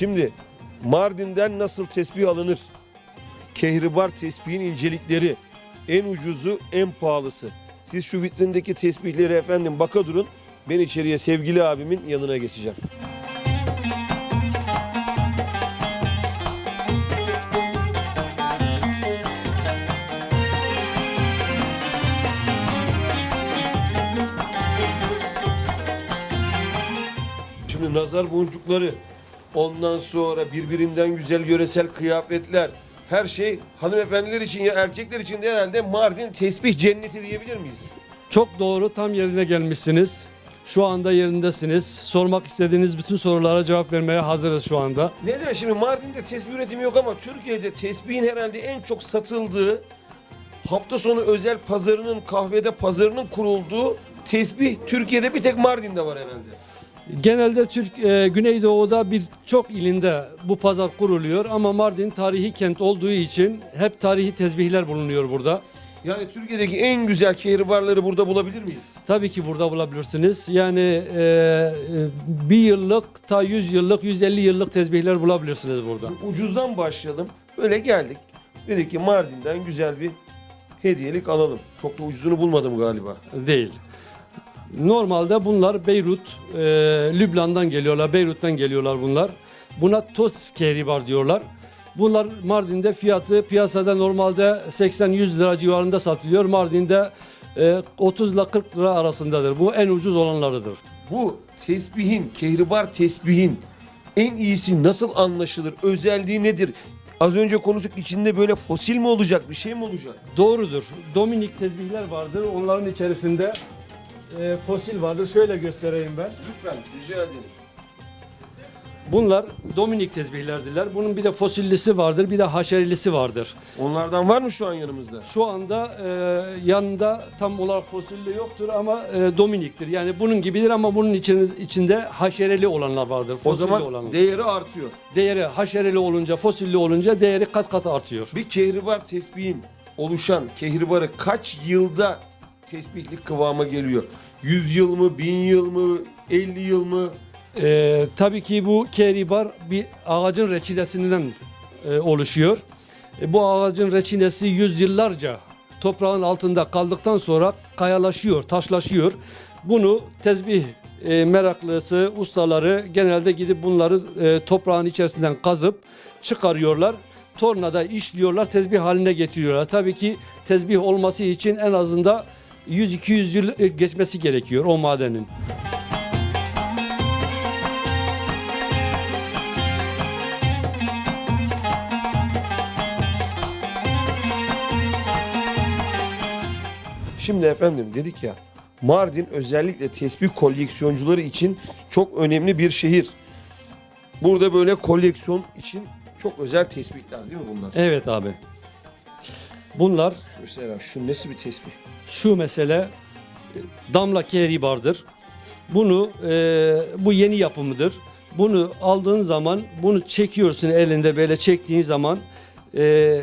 Şimdi Mardin'den nasıl tesbih alınır? Kehribar tesbihin incelikleri. En ucuzu, en pahalısı. Siz şu vitrindeki tesbihleri efendim baka durun. Ben içeriye sevgili abimin yanına geçeceğim. Şimdi nazar boncukları, ondan sonra birbirinden güzel yöresel kıyafetler, her şey hanımefendiler için ya erkekler için de herhalde Mardin tesbih cenneti diyebilir miyiz? Çok doğru tam yerine gelmişsiniz. Şu anda yerindesiniz. Sormak istediğiniz bütün sorulara cevap vermeye hazırız şu anda. Neden? Şimdi Mardin'de tesbih üretimi yok ama Türkiye'de tesbihin herhalde en çok satıldığı hafta sonu özel pazarının kahvede pazarının kurulduğu tesbih Türkiye'de bir tek Mardin'de var herhalde. Genelde Türk e, Güneydoğu'da birçok ilinde bu pazar kuruluyor ama Mardin tarihi kent olduğu için hep tarihi tezbihler bulunuyor burada. Yani Türkiye'deki en güzel kehribarları burada bulabilir miyiz? Tabii ki burada bulabilirsiniz. Yani e, e, bir yıllık, ta 100 yıllık, 150 yıllık tezbihler bulabilirsiniz burada. Ucuzdan başlayalım. Böyle geldik. Dedik ki Mardin'den güzel bir hediyelik alalım. Çok da ucuzunu bulmadım galiba. Değil. Normalde bunlar Beyrut, e, Lübnan'dan geliyorlar, Beyrut'tan geliyorlar bunlar. Buna toz kehribar diyorlar. Bunlar Mardin'de fiyatı piyasada normalde 80-100 lira civarında satılıyor. Mardin'de e, 30 ile 40 lira arasındadır. Bu en ucuz olanlarıdır. Bu tesbihin, kehribar tesbihin en iyisi nasıl anlaşılır? Özelliği nedir? Az önce konuştuk içinde böyle fosil mi olacak, bir şey mi olacak? Doğrudur. Dominik tezbihler vardır. Onların içerisinde e, fosil vardır. Şöyle göstereyim ben. Lütfen rica ederim. Bunlar Dominik tezbihlerdiler. Bunun bir de fosillisi vardır, bir de haşerilisi vardır. Onlardan var mı şu an yanımızda? Şu anda e, yanında tam olarak fosilli yoktur ama e, Dominik'tir. Yani bunun gibidir ama bunun için, içinde haşereli olanlar vardır. O Fosilli zaman olanlar. değeri artıyor. değeri haşereli olunca, fosilli olunca değeri kat kat artıyor. Bir kehribar tesbihin oluşan kehribarı kaç yılda tesbihlik kıvama geliyor? 100 yıl mı, 1000 yıl mı, 50 yıl mı? E, tabii ki bu keribar bir ağacın reçinesinden e, oluşuyor. E, bu ağacın reçinesi yüzyıllarca toprağın altında kaldıktan sonra kayalaşıyor, taşlaşıyor. Bunu tezbih e, meraklısı, ustaları genelde gidip bunları e, toprağın içerisinden kazıp çıkarıyorlar. Tornada işliyorlar, tezbih haline getiriyorlar. Tabii ki tezbih olması için en azında 100-200 yıl e, geçmesi gerekiyor o madenin. Şimdi efendim dedik ya Mardin özellikle tesbih koleksiyoncuları için çok önemli bir şehir. Burada böyle koleksiyon için çok özel tespihler değil mi bunlar? Evet abi. Bunlar Mesela şu nasıl bir tesbih? şu mesele e, damla kehribardır. Bunu e, bu yeni yapımıdır. Bunu aldığın zaman bunu çekiyorsun elinde böyle çektiğin zaman e,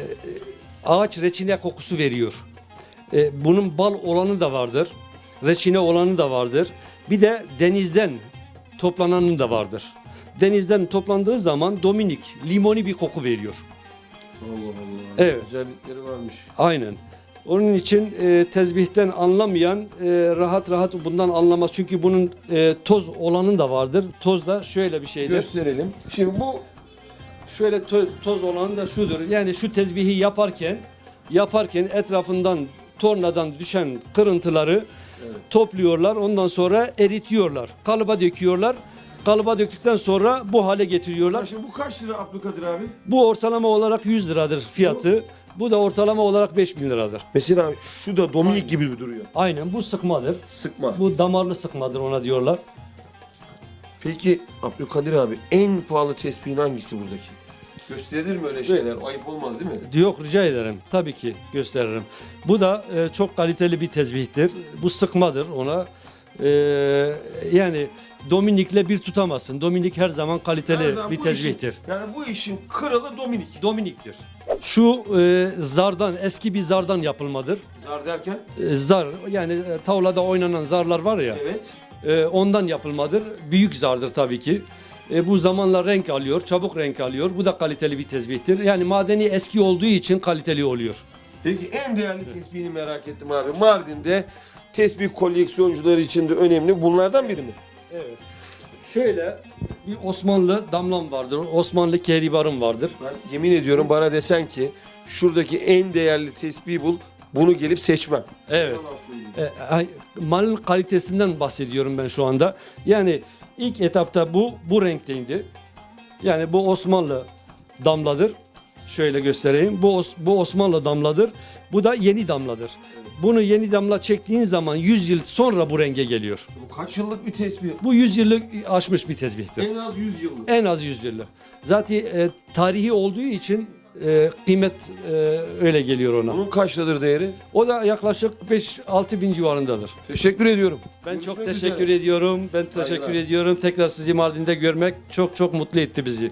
ağaç reçine kokusu veriyor. E, bunun bal olanı da vardır. Reçine olanı da vardır. Bir de denizden toplananı da vardır. Denizden toplandığı zaman dominik, limoni bir koku veriyor. Allah Allah. Evet. Özellikleri varmış. Aynen. Onun için e, tezbihten anlamayan e, rahat rahat bundan anlamaz. Çünkü bunun e, toz olanı da vardır. Toz da şöyle bir şeydir. Gösterelim. Şimdi bu Şöyle to- toz olanı da şudur. Yani şu tezbihi yaparken yaparken etrafından tornadan düşen kırıntıları topluyorlar. Ondan sonra eritiyorlar. Kalıba döküyorlar. Kalıba döktükten sonra bu hale getiriyorlar. şimdi bu kaç lira Abdülkadir abi? Bu ortalama olarak 100 liradır fiyatı. Bu da ortalama olarak 5000 liradır. Mesela şu da Dominik gibi duruyor. Aynen bu sıkmadır. Sıkma. Bu damarlı sıkmadır ona diyorlar. Peki Abdülkadir abi en pahalı tespihin hangisi buradaki? Gösterilir mi öyle şeyler? Ayıp olmaz değil mi? Yok rica ederim. Tabii ki gösteririm. Bu da e, çok kaliteli bir tezbihtir. Bu sıkmadır ona. E, yani Dominik'le bir tutamazsın. Dominik her zaman kaliteli Her zaman bir bu. Işin, yani bu işin kralı Dominik. Dominik'tir. Şu e, zardan, eski bir zardan yapılmadır. Zar derken? E, zar yani e, tavlada oynanan zarlar var ya. Evet. e, ondan yapılmadır. Büyük zardır tabii ki. E, bu zamanla renk alıyor, çabuk renk alıyor. Bu da kaliteli bir tezbihtir. Yani madeni eski olduğu için kaliteli oluyor. Peki en değerli tesbihini merak ettim abi. Mardin'de tesbih koleksiyoncuları için de önemli. Bunlardan biri mi? Evet. Şöyle bir Osmanlı damlam vardır. Osmanlı kehribarım vardır. Ben yemin ediyorum bana desen ki şuradaki en değerli tesbihi bul. Bunu gelip seçmem. Evet. E, ay- malın kalitesinden bahsediyorum ben şu anda. Yani ilk etapta bu bu renkteydi. Yani bu Osmanlı damladır. Şöyle göstereyim. Bu bu Osmanlı damladır. Bu da yeni damladır. Bunu yeni damla çektiğin zaman 100 yıl sonra bu renge geliyor. Bu kaç yıllık bir tesbih? Bu 100 yıllık aşmış bir tezbihtir. En az 100 yıllık. En az 100 yıllık. Zaten e, tarihi olduğu için e, kıymet e, öyle geliyor ona. Bunun kaçtadır değeri? O da yaklaşık 5-6 bin civarındadır. Teşekkür ediyorum. Ben Görüşmek çok teşekkür üzere. ediyorum. Ben teşekkür Saygılar. ediyorum. Tekrar sizi Mardin'de görmek çok çok mutlu etti bizi.